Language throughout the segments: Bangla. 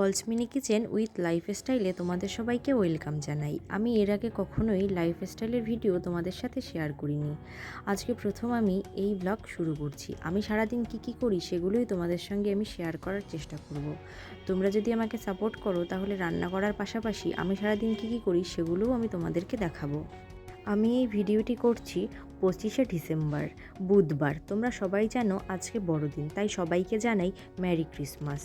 পলস মিনি কিচেন উইথ লাইফস্টাইলে তোমাদের সবাইকে ওয়েলকাম জানাই। আমি এর আগে কখনোই লাইফস্টাইলের ভিডিও তোমাদের সাথে শেয়ার করিনি। আজকে প্রথম আমি এই ব্লগ শুরু করছি। আমি সারাদিন কি কি করি সেগুলোই তোমাদের সঙ্গে আমি শেয়ার করার চেষ্টা করব। তোমরা যদি আমাকে সাপোর্ট করো তাহলে রান্না করার পাশাপাশি আমি সারাদিন কি কি করি সেগুলোও আমি তোমাদেরকে দেখাবো। আমি এই ভিডিওটি করছি পঁচিশে ডিসেম্বর, বুধবার। তোমরা সবাই জানো আজকে বড়দিন, তাই সবাইকে জানাই ম্যারি ক্রিসমাস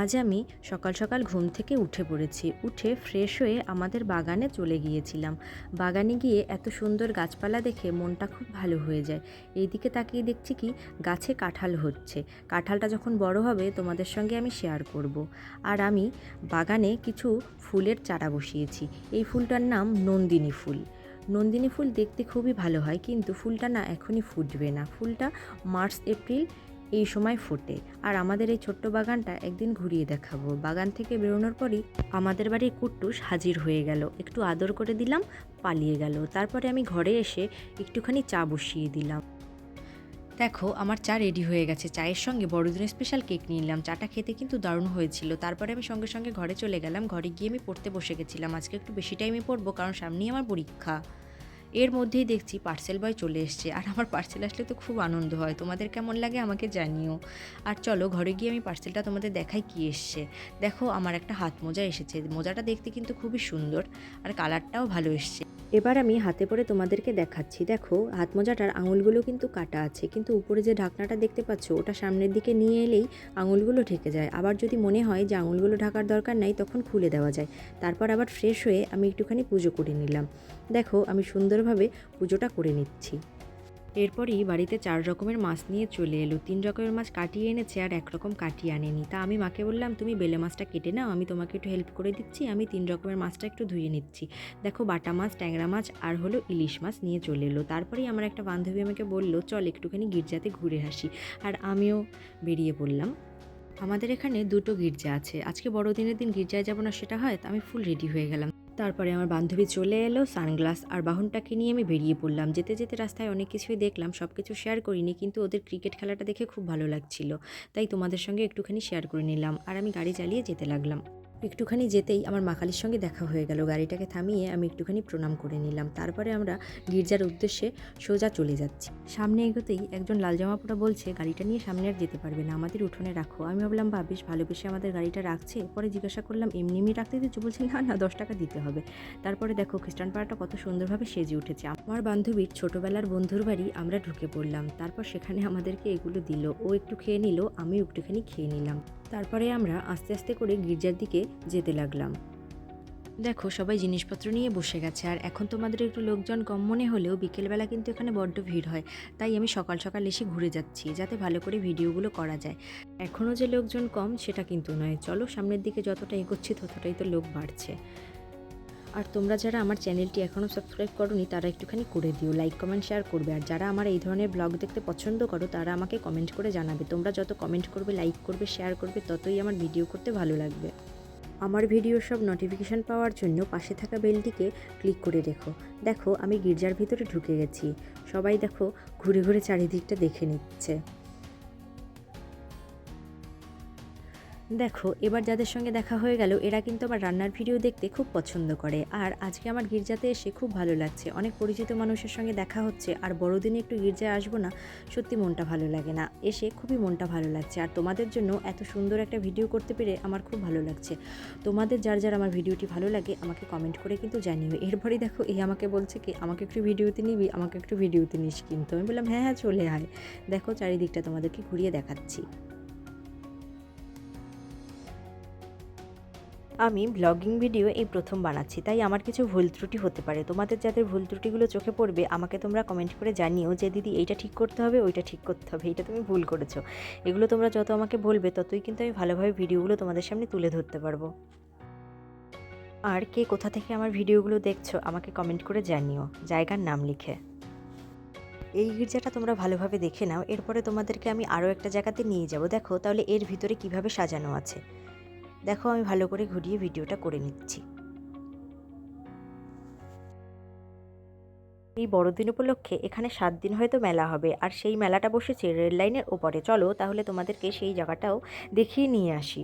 আজ আমি সকাল সকাল ঘুম থেকে উঠে পড়েছি। উঠে ফ্রেশ হয়ে আমাদের বাগানে চলে গিয়েছিলাম। বাগানে গিয়ে এত সুন্দর গাছপালা দেখে মনটা খুব ভালো হয়ে যায়। এইদিকে তাকিয়ে দেখছি কি, গাছে কাঁঠাল হচ্ছে। কাঁঠালটা যখন বড় হবে তোমাদের সঙ্গে আমি শেয়ার করব। আর আমি বাগানে কিছু ফুলের চারা বসিয়েছি। এই ফুলটার নাম নন্দিনী ফুল। নন্দিনী ফুল দেখতে খুবই ভালো হয়, কিন্তু ফুলটা না এখনই ফুটবে না। ফুলটা মার্চ, এপ্রিল এই সময় ফোটে। আর আমাদের এই ছোট্ট বাগানটা একদিন ঘুরিয়ে দেখাবো। বাগান থেকে বেরোনোর পরই আমাদের বাড়ির কুট্টুস হাজির হয়ে গেল। একটু আদর করে দিলাম, পালিয়ে গেল। তারপরে আমি ঘরে এসে একটুখানি চা বসিয়ে দিলাম। দেখো, আমার চা রেডি হয়ে গেছে। চায়ের সঙ্গে বড়দিনের স্পেশাল কেক নিলাম। চাটা খেতে কিন্তু দারুণ হয়েছিল। তারপরে আমি সঙ্গে সঙ্গে ঘরে চলে গেলাম। ঘরে গিয়ে আমি পড়তে বসে গেছিলাম। আজকে একটু বেশি টাইমে পড়ব, কারণ সামনেই আমার পরীক্ষা। এর মধ্যেই দেখছি পার্সেল বয় চলে এসছে। আর আমার পার্সেল আসলে তো খুব আনন্দ হয়। তোমাদের কেমন লাগে আমাকে জানিও। আর চলো ঘরে গিয়ে আমি পার্সেলটা তোমাদের দেখাই কি এসছে। দেখো আমার একটা হাত মোজা এসেছে। মোজাটা দেখতে কিন্তু খুবই সুন্দর। আর কালারটাও ভালো এসছে। এবার আমি হাতে পরে তোমাদেরকে দেখাচ্ছি। দেখো হাতমোজাটার আঙুলগুলো কিন্তু কাটা আছে, কিন্তু উপরে যে ঢাকনাটা দেখতে পাচ্ছ, ওটা সামনের দিকে নিয়ে এলেই আঙুলগুলো ঢেকে যায়। আবার যদি মনে হয় যে আঙুলগুলো ঢাকার দরকার নাই, তখন খুলে দেওয়া যায়। তারপর আবার ফ্রেশ হয়ে আমি একটুখানি পুজো করে নিলাম। দেখো, আমি সুন্দরভাবে পুজোটা করে নিচ্ছি। এরপরই বাড়িতে চার রকমের মাছ নিয়ে চলে এলো। তিন রকমের মাছ কাটিয়ে এনেছে আর এক রকম কাটিয়ে আনেনি। তা আমি মাকে বললাম, তুমি বেলে মাছটা কেটে নাও, আমি তোমাকে একটু হেল্প করে দিচ্ছি, আমি তিন রকমের মাছটা একটু ধুয়ে নিচ্ছি। দেখো, বাটা মাছ, ট্যাংরা মাছ আর হলো ইলিশ মাছ নিয়ে চলে এলো। তারপরেই আমার একটা বান্ধবী আমাকে বলল, চল একটুখানি গির্জাতে ঘুরে আসি। আর আমিও বেরিয়ে পড়লাম। আমাদের এখানে দুটো গির্জা আছে। আজকে বড়দিনের দিন গির্জায় যাব না, সেটা হয়, তো আমি ফুল রেডি হয়ে গেলাম। তারপরে আমার বান্ধবী চলে এলো, সানগ্লাস আর বাহনটাকে নিয়ে আমি বেরিয়ে পড়লাম। যেতে যেতে রাস্তায় অনেক কিছুই দেখলাম সব কিছু শেয়ার করিনি, কিন্তু ওদের ক্রিকেট খেলাটা দেখে খুব ভালো লাগছিল। তাই তোমাদের সঙ্গে একটুখানি শেয়ার করে নিলাম। আর আমি গাড়ি চালিয়ে যেতে লাগলাম। একটুখানি যেতেই আমার মাখালির সঙ্গে দেখা হয়ে গেল। গাড়িটাকে থামিয়ে আমি একটুখানি প্রণাম করে নিলাম। তারপরে আমরা গির্জার উদ্দেশ্যে সোজা চলে যাচ্ছি। সামনে এগোতেই একজন লাল জামা পরা বলছে, গাড়িটা নিয়ে সামনে আর যেতে পারবে না, আমাদের উঠোনে রাখো। আমি ভাবলাম বা বেশ ভালোবেসে আমাদের গাড়িটা রাখছে। পরে জিজ্ঞাসা করলাম, এমনি এমনি রাখতে দিচ্ছ? বলছে, না না, দশ টাকা দিতে হবে। তারপরে দেখো, খ্রিস্টান পাড়াটা কত সুন্দরভাবে সেজে উঠেছে। আমার বান্ধবীর ছোটোবেলার বন্ধুর বাড়ি আমরা ঢুকে পড়লাম। তারপর সেখানে আমাদেরকে এগুলো দিল। ও একটু খেয়ে নিল আমি একটুখানি খেয়ে নিলাম। তারপরে আমরা আস্তে আস্তে করে গির্জার দিকে যেতে লাগলাম। দেখো, সবাই জিনিসপত্র নিয়ে বসে গেছে, আর এখন তোমাদের একটু লোকজন কম মনে হলেও বিকেলবেলা কিন্তু এখানে বড্ড ভিড় হয়। তাই আমি সকাল সকাল এসে ঘুরে যাচ্ছি, যাতে ভালো করে ভিডিওগুলো করা যায়। এখনও যে লোকজন কম, সেটা কিন্তু নয়। চলো, সামনের দিকে যতটা এগোচ্ছি, ততটাই তো লোক বাড়ছে। আর তোমরা যারা আমার চ্যানেলটি এখনও সাবস্ক্রাইব করনি, তারা একটুখানি করে দিও লাইক কমেন্ট শেয়ার করবে। আর যারা আমার এই ধরনের ব্লগ দেখতে পছন্দ করো, তারা আমাকে কমেন্ট করে জানাবে। তোমরা যত কমেন্ট করবে লাইক করবে শেয়ার করবে, ততই আমার ভিডিও করতে ভালো লাগবে। আমার ভিডিও সব নোটিফিকেশান পাওয়ার জন্য পাশে থাকা বেলটিকে ক্লিক করে রেখো। দেখো, আমি গির্জার ভিতরে ঢুকে গেছি। সবাই দেখো, ঘুরে ঘুরে চারিদিকটা দেখে নিচ্ছে। দেখো, এবার যাদের সঙ্গে দেখা হয়ে গেল, এরা কিন্তু আমার রান্নার ভিডিও দেখতে খুব পছন্দ করে। আর আজকে আমার গির্জাতে এসে খুব ভালো লাগছে। অনেক পরিচিত মানুষের সঙ্গে দেখা হচ্ছে, আর বড়দিনে একটু গির্জায় আসব না, সত্যি মনটা ভালো লাগে না। এসে খুবই মনটা ভালো লাগছে। আর তোমাদের জন্য এত সুন্দর একটা ভিডিও করতে পেরে আমার খুব ভালো লাগছে। তোমাদের যার যার আমার ভিডিওটি ভালো লাগে, আমাকে কমেন্ট করে কিন্তু জানিও। এরপরেই দেখো এই আমাকে বলছে কি, আমাকে একটু ভিডিওতে নিবি, আমাকে একটু ভিডিওতে নিস কিন্তু। আমি বললাম হ্যাঁ হ্যাঁ চলে আয়। দেখো, চারিদিকটা তোমাদেরকে ঘুরিয়ে দেখাচ্ছি। আমি ব্লগিং ভিডিও এই প্রথম বানাচ্ছি, তাই আমার কিছু ভুল ত্রুটি হতে পারে। তোমাদের যাদের ভুল ত্রুটিগুলো চোখে পড়বে, আমাকে তোমরা কমেন্ট করে জানিও যে, দিদি, এইটা ঠিক করতে হবে, ওইটা ঠিক করতে হবে, এইটা তুমি ভুল করেছ। এগুলো তোমরা যত আমাকে বলবে, ততই কিন্তু আমি ভালোভাবে ভিডিওগুলো তোমাদের সামনে তুলে ধরতে পারব। আর কে কোথা থেকে আমার ভিডিওগুলো দেখছ, আমাকে কমেন্ট করে জানিও, জায়গার নাম লিখে। এই গির্জাটা তোমরা ভালোভাবে দেখে নাও, এরপরে তোমাদেরকে আমি আরও একটা জায়গাতে নিয়ে যাব। দেখো, তাহলে এর ভিতরে কীভাবে সাজানো আছে? দেখো, আমি ভালো করে ঘুরিয়ে ভিডিওটা করে নিচ্ছি। এই বড়দিন উপলক্ষে এখানে সাত দিন হয়তো মেলা হবে, আর সেই মেলাটা বসেছে রেল লাইনের ওপরে। চলো, তাহলে তোমাদেরকে সেই জায়গাটাও দেখিয়ে নিয়ে আসি।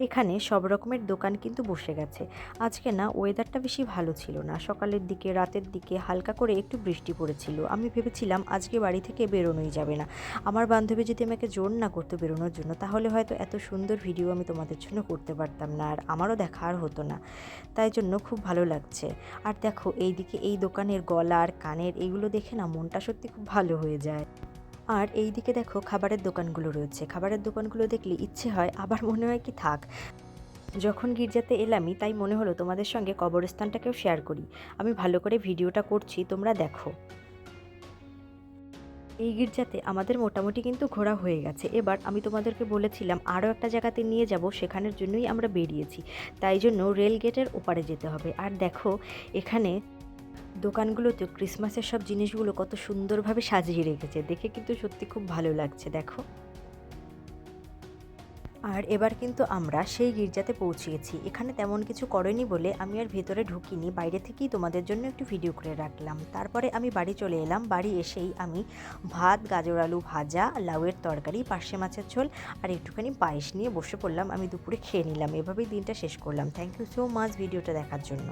এখানে সব রকমের দোকান কিন্তু বসে গেছে। আজকে না ওয়েদারটা বেশি ভালো ছিল না। সকালের দিকে, রাতের দিকে হালকা করে একটু বৃষ্টি পড়েছিল। আমি ভেবেছিলাম আজকে বাড়ি থেকে বেরোনোই যাবে না। আমার বান্ধবী যদি আমাকে জোর না করতো বেরোনোর জন্য, তাহলে হয়তো এত সুন্দর ভিডিও আমি তোমাদের জন্য করতে পারতাম না আর আমারও দেখা আর হতো না। তাই জন্য খুব ভালো লাগছে। আর দেখো, এইদিকে এই দোকানের গলার কানের এইগুলো দেখে না মনটা সত্যি খুব ভালো হয়ে যায়। আর এই দিকে দেখো খাবারের দোকানগুলো রয়েছে। খাবারের দোকানগুলো দেখলে ইচ্ছে হয়, আবার মনে হয় কি থাক। যখন গির্জাতে এলামই, তাই মনে হলো তোমাদের সঙ্গে কবরস্থানটাকেও শেয়ার করি। আমি ভালো করে ভিডিওটা করছি, তোমরা দেখো। এই গির্জাতে আমাদের মোটামুটি কিন্তু ঘোরা হয়ে গেছে। এবার আমি তোমাদেরকে বলেছিলাম, আরও একটা জায়গাতে নিয়ে যাব, সেখানের জন্যই আমরা বেরিয়েছি। তাই জন্য রেল গেটের ওপারে যেতে হবে। আর দেখো, এখানে দোকানগুলোতে ক্রিসমাসের সব জিনিসগুলো কত সুন্দরভাবে সাজিয়ে রেখেছে। দেখে কিন্তু সত্যি খুব ভালো লাগছে, দেখো। আর এবার কিন্তু আমরা সেই গির্জাতে পৌঁছিয়েছি এখানে তেমন কিছু করেনি বলে আমি আর ভেতরে ঢুকিনি। বাইরে থেকেই তোমাদের জন্য একটু ভিডিও করে রাখলাম। তারপরে আমি বাড়ি চলে এলাম। বাড়ি এসেই আমি ভাত, গাজর, আলু ভাজা, লাউয়ের তরকারি, পার্শে মাছের ঝোল আর একটুখানি পায়েস নিয়ে বসে পড়লাম। আমি দুপুরে খেয়ে নিলাম। এভাবেই দিনটা শেষ করলাম। থ্যাংক ইউ সো মাচ ভিডিওটা দেখার জন্য।